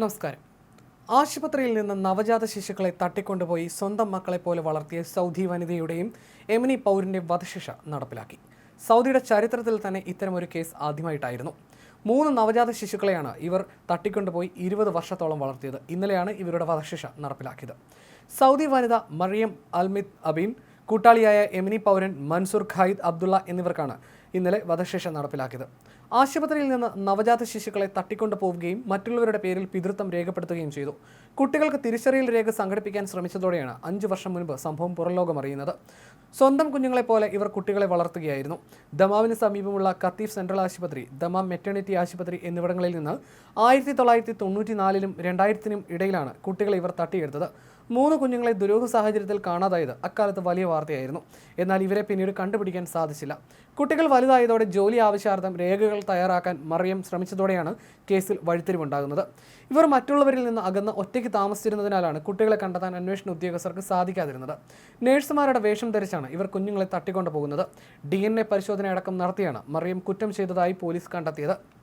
നമസ്കാരം. ആശുപത്രിയിൽ നിന്ന് നവജാത ശിശുക്കളെ തട്ടിക്കൊണ്ടുപോയി സ്വന്തം മക്കളെ പോലെ വളർത്തിയ സൗദി വനിതയുടെയും എമിനി പൗരിന്റെ വധശിക്ഷ നടപ്പിലാക്കി. സൗദിയുടെ ചരിത്രത്തിൽ തന്നെ ഇത്തരമൊരു കേസ് ആദ്യമായിട്ടായിരുന്നു. മൂന്ന് നവജാത ശിശുക്കളെയാണ് ഇവർ തട്ടിക്കൊണ്ടുപോയി ഇരുപത് വർഷത്തോളം വളർത്തിയത്. ഇന്നലെയാണ് ഇവരുടെ വധശിക്ഷ നടപ്പിലാക്കിയത്. സൗദി വനിത മറിയം അൽമിത് അബീൻ കൂട്ടാളിയായ എമിനി പൗരൻ മൻസൂർ ഖായിദ് അബ്ദുള്ള എന്നിവർക്കാണ് ഇന്നലെ വധശിക്ഷ നടപ്പിലാക്കിയത്. ആശുപത്രിയിൽ നിന്ന് നവജാത ശിശുക്കളെ തട്ടിക്കൊണ്ടു പോവുകയും മറ്റുള്ളവരുടെ പേരിൽ പിതൃത്വം രേഖപ്പെടുത്തുകയും ചെയ്തു. കുട്ടികൾക്ക് തിരിച്ചറിയൽ രേഖ സംഘടിപ്പിക്കാൻ ശ്രമിച്ചതോടെയാണ് അഞ്ചു വർഷം മുൻപ് സംഭവം പുറംലോകം അറിയുന്നത് സ്വന്തം കുഞ്ഞുങ്ങളെ പോലെ ഇവർ കുട്ടികളെ വളർത്തുകയായിരുന്നു. ദമാമിന് സമീപമുള്ള കത്തീഫ് സെൻട്രൽ ആശുപത്രി ദമാം മെറ്റേണിറ്റി ആശുപത്രി എന്നിവിടങ്ങളിൽ നിന്ന് ആയിരത്തി തൊള്ളായിരത്തി തൊണ്ണൂറ്റി നാലിലും രണ്ടായിരത്തിനും ഇടയിലാണ് കുട്ടികളെ ഇവർ തട്ടിയെടുത്തത്. മൂന്ന് കുഞ്ഞുങ്ങളെ ദുരൂഹ സാഹചര്യത്തിൽ കാണാതായത് അക്കാലത്ത് വലിയ വാർത്തയായിരുന്നു. എന്നാൽ ഇവരെ പിന്നീട് കണ്ടുപിടിക്കാൻ സാധിച്ചില്ല. കുട്ടികൾ വലുതായതോടെ ജോലി ആവശ്യാർത്ഥം രേഖകൾ തയ്യാറാക്കാൻ മറിയം ശ്രമിച്ചതോടെയാണ് കേസിൽ വഴിത്തിരിവുണ്ടാകുന്നത്. ഇവർ മറ്റുള്ളവരിൽ നിന്ന് അകന്ന് ഒറ്റയ്ക്ക് താമസിച്ചിരുന്നതിനാലാണ് കുട്ടികളെ കണ്ടെത്താൻ അന്വേഷണ ഉദ്യോഗസ്ഥർക്ക് സാധിക്കാതിരുന്നത്. നഴ്സുമാരുടെ വേഷം ധരിച്ചാണ് ഇവർ കുഞ്ഞുങ്ങളെ തട്ടിക്കൊണ്ടു പോകുന്നത് ഡി പരിശോധനയടക്കം നടത്തിയാണ് മറിയം കുറ്റം ചെയ്തതായി പോലീസ് കണ്ടെത്തിയത്.